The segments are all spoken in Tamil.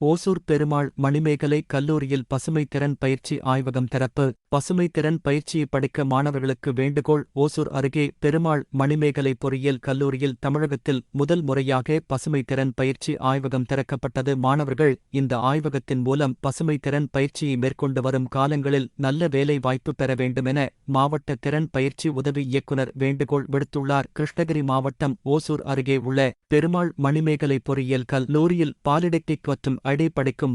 ஓசூர் பெருமாள் மணிமேகலை கல்லூரியில் பசுமை திறன் பயிற்சி ஆய்வகம் திறப்பு. பசுமை திறன் பயிற்சியை படிக்க மாணவர்களுக்கு வேண்டுகோள். ஓசூர் அருகே பெருமாள் மணிமேகலை பொறியியல் கல்லூரியில் தமிழகத்தில் முதல் முறையாக பசுமை திறன் பயிற்சி ஆய்வகம் திறக்கப்பட்டது. மாணவர்கள் இந்த ஆய்வகத்தின் மூலம் பசுமை திறன் பயிற்சியை மேற்கொண்டு வரும் காலங்களில் நல்ல வேலை வாய்ப்பு பெற வேண்டுமென மாவட்ட திறன் பயிற்சி உதவி இயக்குனர் வேண்டுகோள் விடுத்துள்ளார். கிருஷ்ணகிரி மாவட்டம் ஓசூர் அருகே உள்ள பெருமாள் மணிமேகலை பொறியியல் கல்லூரியில் பாலிடெக்னிக் மற்றும் ஐடி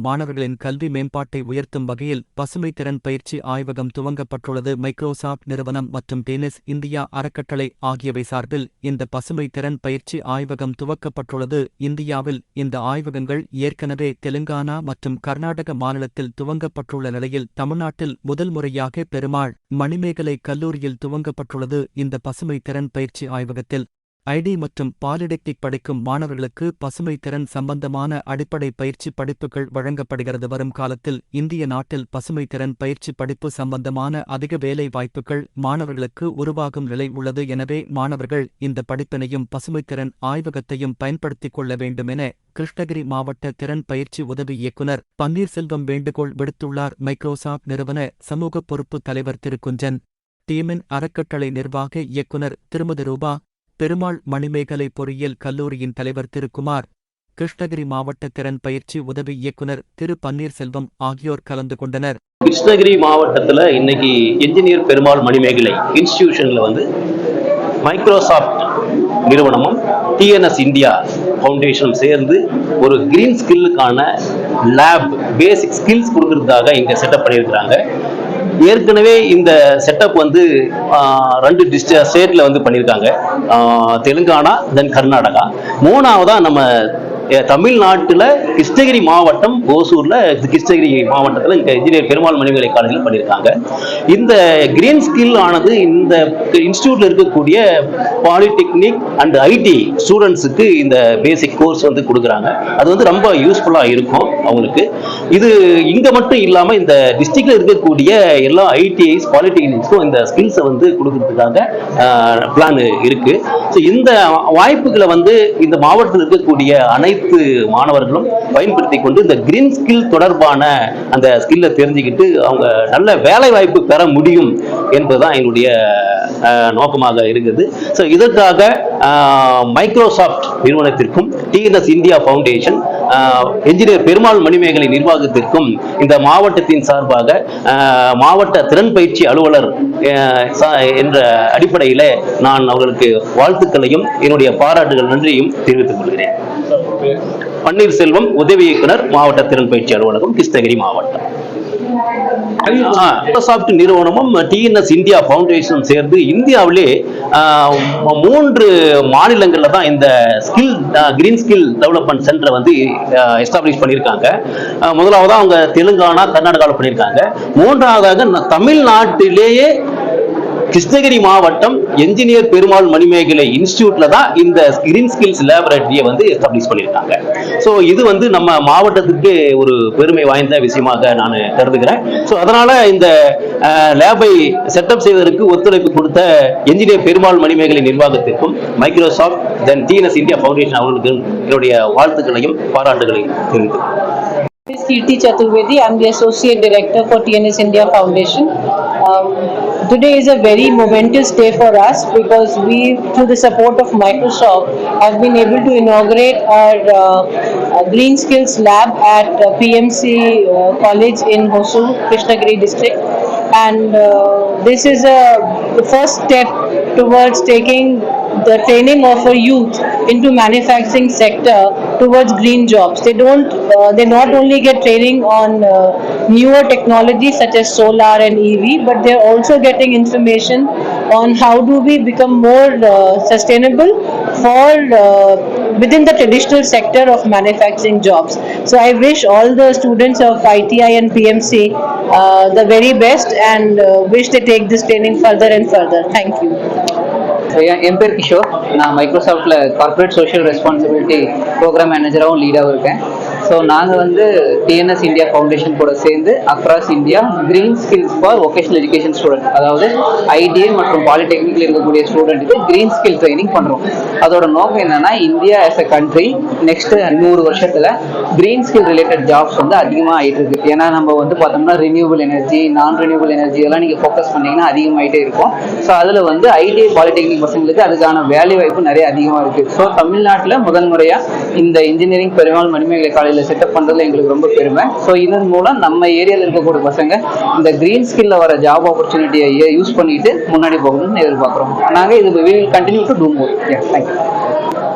மாணவர்களின் கல்வி மேம்பாட்டை உயர்த்தும் வகையில் பசுமை திறன் பயிற்சி ஆய்வகம் துவங்கப்பட்டுள்ளது. மைக்ரோசாப்ட் நிறுவனம் மற்றும் டென்னிஸ் இந்தியா அறக்கட்டளை ஆகியவை சார்பில் இந்த பசுமை திறன் பயிற்சி ஆய்வகம் துவக்கப்பட்டுள்ளது. இந்தியாவில் இந்த ஆய்வகங்கள் ஏற்கனவே தெலுங்கானா மற்றும் கர்நாடக மாநிலத்தில் துவங்கப்பட்டுள்ள நிலையில் தமிழ்நாட்டில் முதல் முறையாக பெருமாள் மணிமேகலை கல்லூரியில் துவங்கப்பட்டுள்ளது. இந்த பசுமை திறன் பயிற்சி ஆய்வகத்தில் ஐடி மற்றும் பாலிடெக்னிக் படிக்கும் மாணவர்களுக்கு பசுமை திறன் சம்பந்தமான அடிப்படை பயிற்சி படிப்புகள் வழங்கப்படுகிறது. வரும் காலத்தில் இந்திய நாட்டில் பசுமை திறன் பயிற்சி படிப்பு சம்பந்தமான அதிக வேலை வாய்ப்புகள் மாணவர்களுக்கு உருவாகும் நிலை உள்ளது. எனவே மாணவர்கள் இந்த படிப்பினையும் பசுமைத்திறன் ஆய்வகத்தையும் பயன்படுத்திக் கொள்ள வேண்டுமென கிருஷ்ணகிரி மாவட்ட திறன் பயிற்சி உதவி இயக்குனர் பன்னீர்செல்வம் வேண்டுகோள் விடுத்துள்ளார். மைக்ரோசாப்ட் நிறுவன சமூக பொறுப்பு தலைவர் திரு குஞ்சன் டீமின் அறக்கட்டளை நிர்வாக இயக்குனர் திருமதி ரூபா பெருமாள் மணிமேகலை பொறியியல் கல்லூரியின் தலைவர் திரு குமார் கிருஷ்ணகிரி மாவட்ட திறன் பயிற்சி உதவி இயக்குனர் திரு பன்னீர்செல்வம் ஆகியோர் கலந்து கொண்டனர். கிருஷ்ணகிரி மாவட்டத்தில் இன்னைக்கு என்ஜினியர் பெருமாள் மணிமேகலை இன்ஸ்டிடியூஷனில் வந்து மைக்ரோசாஃப்ட் நிறுவனமும் டிஎன்எஸ் இந்தியா ஃபவுண்டேஷனும் சேர்ந்து ஒரு கிரீன் ஸ்கில்லுக்கான லேப் பேசிக் ஸ்கில்ஸ் கொடுக்கறதுக்காக இங்கே செட்டப் பண்ணியிருக்கிறாங்க. ஏற்கனவே இந்த செட்டப் வந்து ரெண்டு டிஸ்ட் ஸ்டேட்டில் வந்து பண்ணியிருக்காங்க தெலுங்கானா தென் கர்நாடகா. மூணாவதா நம்ம தமிழ்நாட்டில் கிருஷ்ணகிரி மாவட்டம் ஓசூரில் கிருஷ்ணகிரி மாவட்டத்தில் இங்கே இன்ஜினியர் பெருமாள் மணிமேலை காலேஜில் பண்ணியிருக்காங்க இந்த கிரீன் ஸ்கில் ஆனது இந்த இன்ஸ்டியூட்டில் இருக்கக்கூடிய பாலிடெக்னிக் அண்ட் ஐடி ஸ்டூடெண்ட்ஸுக்கு இந்த பேசிக் கோர்ஸ் வந்து கொடுக்குறாங்க. அது வந்து ரொம்ப யூஸ்ஃபுல்லாக இருக்கும் அவங்களுக்கு. இது இங்க மட்டும் இல்லாம இந்த டிஸ்ட்ரிக்ட்ல இருக்கக்கூடிய எல்லா ஐடிஐஸ் பாலிடெக்னிக்ஸும் இந்த ஸ்கில்ஸை வந்து கொடுக்கறதுக்காக பிளான் இருக்கு. ஸோ இந்த வாய்ப்புகளை வந்து இந்த மாவட்டத்தில் இருக்கக்கூடிய அனைத்து மாணவர்களும் பயன்படுத்தி கொண்டு இந்த கிரீன் ஸ்கில் தொடர்பான அந்த ஸ்கில்லை தெரிஞ்சுக்கிட்டு அவங்க நல்ல வேலை வாய்ப்பு பெற முடியும் என்பதுதான் எங்களுடைய நோக்கமாக இருக்குது ஸோ இதற்காக மைக்ரோசாஃப்ட் நிறுவனத்திற்கும் TNS India foundation engineer Perumal Manimegalai நிர்வாகத்திற்கும் இந்த மாவட்டத்தின் சார்பாக மாவட்ட திறன் பயிற்சி அலுவலர் என்ற அடிப்படையில் நான் அவர்களுக்கு வாழ்த்துக்களையும் என்னுடைய பாராட்டுகள் நன்றியும் தெரிவித்துக் கொள்கிறேன். பன்னீர்செல்வம் உதவி இயக்குனர் மாவட்ட திறன் பயிற்சி அலுவலகம் கிருஷ்ணகிரி மாவட்டம். மைக்ரோசாஃப்ட் நிறுவனமும் டிஎன்எஸ் இந்தியா ஃபவுண்டேஷன் சேர்ந்து இந்தியாவிலே மூன்று மாநிலங்களில் தான் இந்த ஸ்கில் கிரீன் ஸ்கில் டெவலப்மெண்ட் சென்டரை வந்து எஸ்டாப்ளிஷ் பண்ணியிருக்காங்க. முதலாவதாக அவங்க தெலுங்கானா கர்நாடகாவில் பண்ணியிருக்காங்க. மூன்றாவதாக தமிழ்நாட்டிலேயே கிருஷ்ணகிரி மாவட்டம் என்ஜினியர் பெருமாள் மணிமேகலை இன்ஸ்டியூட்ல தான் இந்த கிரீன் ஸ்கில்ஸ் லேபரேட்டரியை வந்து எஸ்டாப்ளிஷ் பண்ணியிருக்காங்க ஸோ இது வந்து நம்ம மாவட்டத்துக்கு ஒரு பெருமை வாய்ந்த விஷயமாக நான் கருதுகிறேன் ஸோ அதனால இந்த லேபை செட்டப் செய்வதற்கு ஒத்துழைப்பு கொடுத்த என்ஜினியர் பெருமாள் மணிமேகலை நிர்வாகத்திற்கும் மைக்ரோசாஃப்ட் தென் டிஎன்எஸ் இந்தியா ஃபவுண்டேஷன் அவர்களுக்கு என்னுடைய வாழ்த்துக்களையும் பாராட்டுகளையும் தெரிவித்துக் is Kirti Chaturvedi. I'm the Associate Director for TNS India Foundation. Um, today is a very momentous day for us because we, through the support of Microsoft, have been able to inaugurate our uh, uh, Green Skills Lab at uh, PMC uh, College in Hosur, Krishnagiri district. And uh, this is a, the first step towards taking the training of our youth into manufacturing sector towards green jobs. They don't, uh, they not only get training on uh, newer technologies such as solar and EV, but they're also getting information on how do we become more uh, sustainable for uh, within the traditional sector of manufacturing jobs. So I wish all the students of ITI and PMC uh, the very best and uh, wish they take this training further and further. Thank you. என் என் பேர் கிஷோர் நான் மைக்ரோசாஃப்டில் கார்ப்பரேட் சோஷியல் ரெஸ்பான்சிபிலிட்டி ப்ரோக்ராம் மேனேஜராகவும் லீடாகவும் இருக்கேன் ஸோ நாங்கள் வந்து டிஎன்எஸ் இந்தியா ஃபவுண்டேஷன் கூட சேர்ந்து across India green skills for vocational education student அதாவது ஐடிஐ மற்றும் பாலிடெக்னிக்கில் இருக்கக்கூடிய ஸ்டூடெண்ட்டுக்கு கிரீன் ஸ்கில் ட்ரைனிங் பண்ணுறோம் அதோட நோக்கம் என்னன்னா India as a country next நூறு வருஷத்தில் கிரீன் ஸ்கில் ரிலேட்டட் ஜாப்ஸ் வந்து அதிகமாக ஆகிட்டு இருக்கு. ஏன்னா நம்ம வந்து பார்த்தோம்னா ரினியூவல் எனர்ஜி நான் ரினியூவபிள் எனர்ஜி எல்லாம் நீங்கள் ஃபோக்கஸ் பண்ணீங்கன்னா அதிகமாகிட்டே இருக்கும். ஸோ அதில் வந்து ஐடிஐ பாலிடெக்னிக் பசங்களுக்கு அதுக்கான வேலை வாய்ப்பு நிறைய அதிகமாக இருக்கு. ஸோ தமிழ்நாட்டில் முதல் முறையாக இந்த இன்ஜினியரிங் பெருமாள் மணிமேகலை காலேஜில் செட்டப் பண்ணுறதுல எங்களுக்கு ரொம்ப பெருமை. ஸோ இதன் மூலம் நம்ம ஏரியாவில் இருக்கக்கூடிய பசங்க இந்த கிரீன் ஸ்கில்ல வர ஜாப் ஆப்பர்ச்சுனிட்டியை யூஸ் பண்ணிட்டு முன்னாடி போகணும்னு எதிர்பார்க்குறோம். நாங்கள் இது will continue to do more thank you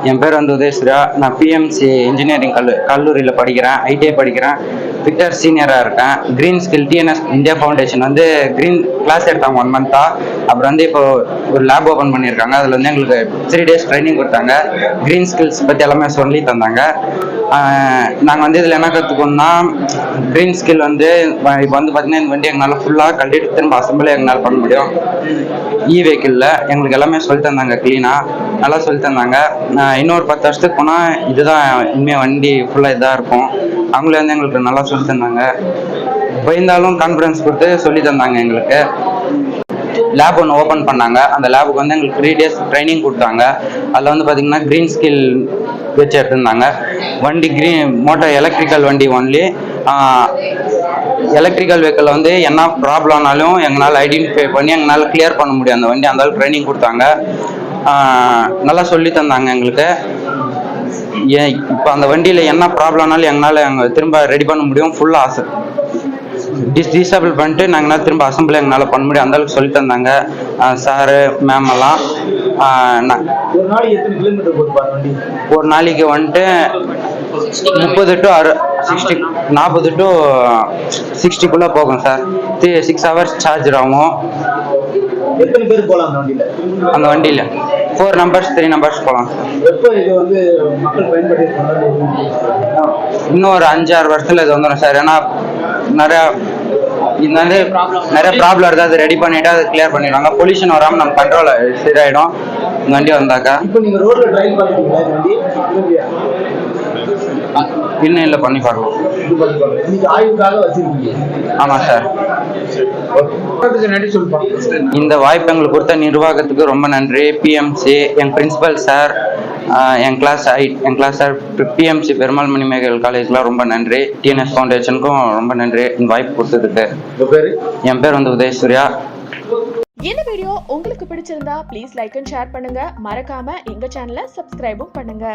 என் பேர் வந்து உதயஸ்ரா நான் பிஎம்சி இன்ஜினியரிங் கல்லு கல்லூரியில் படிக்கிறேன் ஐடிஐ படிக்கிறேன். விக்டர் சீனியராக இருக்கேன். Green skill TNS India foundation வந்து க்ரீன் கிளாஸ் எடுத்தாங்க ஒன் மந்த்தாக அப்புறம் வந்து இப்போ ஒரு லேப் ஓப்பன் பண்ணியிருக்காங்க. அதில் வந்து எங்களுக்கு த்ரீ டேஸ் ட்ரைனிங் கொடுத்தாங்க. க்ரீன் ஸ்கில்ஸ் பற்றி எல்லாமே சொல்லி தந்தாங்க. நாங்கள் வந்து இதில் என்ன கற்றுக்கணும்னா க்ரீன் ஸ்கில் வந்து இப்போ வந்து பார்த்தீங்கன்னா இந்த வண்டி எங்களால் ஃபுல்லாக கழட்டிட்டு திரும்ப அசம்பிளி எங்களால் பண்ண முடியும். இ வெஹிக்கிளில் எங்களுக்கு எல்லாமே சொல்லி தந்தாங்க க்ளீனாக நல்லா சொல்லி தந்தாங்க. நான் இன்னொரு பத்து வருஷத்துக்கு போனால் இதுதான் இனிமேல் வண்டி ஃபுல்லாக இதாக இருக்கும். அவங்களே வந்து எங்களுக்கு நல்லா சொல்லி தந்தாங்க. பயந்தாலும் கான்ஃபிடன்ஸ் கொடுத்து சொல்லி தந்தாங்க எங்களுக்கு. லேப் ஒன்று ஓப்பன் பண்ணாங்க. அந்த லேபுக்கு வந்து எங்களுக்கு த்ரீ டேஸ் ட்ரைனிங் கொடுத்தாங்க. அதில் வந்து பார்த்தீங்கன்னா க்ரீன் ஸ்கில் வச்சு எடுத்திருந்தாங்க. வண்டி க்ரீன் மோட்டார் எலக்ட்ரிக்கல் வண்டி ஒன்லி எலக்ட்ரிக்கல் வெஹிக்கிள் வந்து என்ன ப்ராப்ளம்னாலும் எங்களால் ஐடென்டிஃபை பண்ணி எங்களால் கிளியர் பண்ண முடியும். அந்த வண்டி அந்த ட்ரைனிங் கொடுத்தாங்க. நல்லா சொல்லி தந்தாங்க எங்களுக்கு. ஏன் இப்போ அந்த வண்டியில் என்ன ப்ராப்ளம்னாலும் எங்களால் எங்கள் திரும்ப ரெடி பண்ண முடியும். ஃபுல்லாக ஆசை. டிஸ் டிசேபிள் பண்ணிட்டு நாங்கள் திரும்ப அசம்பிளி எங்களால் பண்ண முடியும். அந்த அளவுக்கு சொல்லி தந்தாங்க. சாரு மேம் எல்லாம். ஒரு நாளைக்கு வந்துட்டு முப்பது டு அறு சிக்ஸ்டி நாற்பது டு சிக்ஸ்டிக்குள்ளே போகும் sir three six hours charge ஆகும். எத்தனை பேர் போலாம் அந்த வண்டியில? அந்த வண்டியில். ஃபோர் நம்பர்ஸ் த்ரீ நம்பர்ஸ் போகலாம். எப்போ இது வந்து மக்கள் பயன்படுத்தி இன்னும் ஒரு அஞ்சாறு வருஷத்துல இது வந்துடும் சார் ஏன்னா நிறைய இது வந்து நிறைய ப்ராப்ளம் இருக்குது அது ரெடி பண்ணிட்டு அதை கிளியர் பண்ணிடுவாங்க. பொல்யூஷன் வராமல் நம்ம கண்ட்ரோல் சரியாயிடும் இந்த வண்டி வந்தாக்கா. இப்போ நீங்க ரோட்ல டிரைவ் பண்ணிட்டீங்களா இந்த வண்டி? இன்னும் இல்லை பண்ணி பார்க்கலாம். ஆமாம் சார். இந்த வாய்ப்பு எங்களுக்கு கொடுத்த நிர்வாகத்துக்கு ரொம்ப நன்றி. பிஎம்சி என் பிரின்சிபல் சார் என் கிளாஸ் ஐ என் class sir PMC Perumal Manimegal காலேஜ்லாம் ரொம்ப நன்றி. டிஎன்எஸ் ஃபவுண்டேஷனுக்கும் ரொம்ப நன்றி. இந்த வாய்ப்பு கொடுத்ததுக்கு. என் பேர் வந்து உதயசூர்யா இந்த வீடியோ உங்களுக்கு பிடிச்சிருந்தா ப்ளீஸ் லைக் அண்ட் ஷேர் பண்ணுங்க. மறக்காம எங்க சேனலை சப்ஸ்கிரைபும் பண்ணுங்க.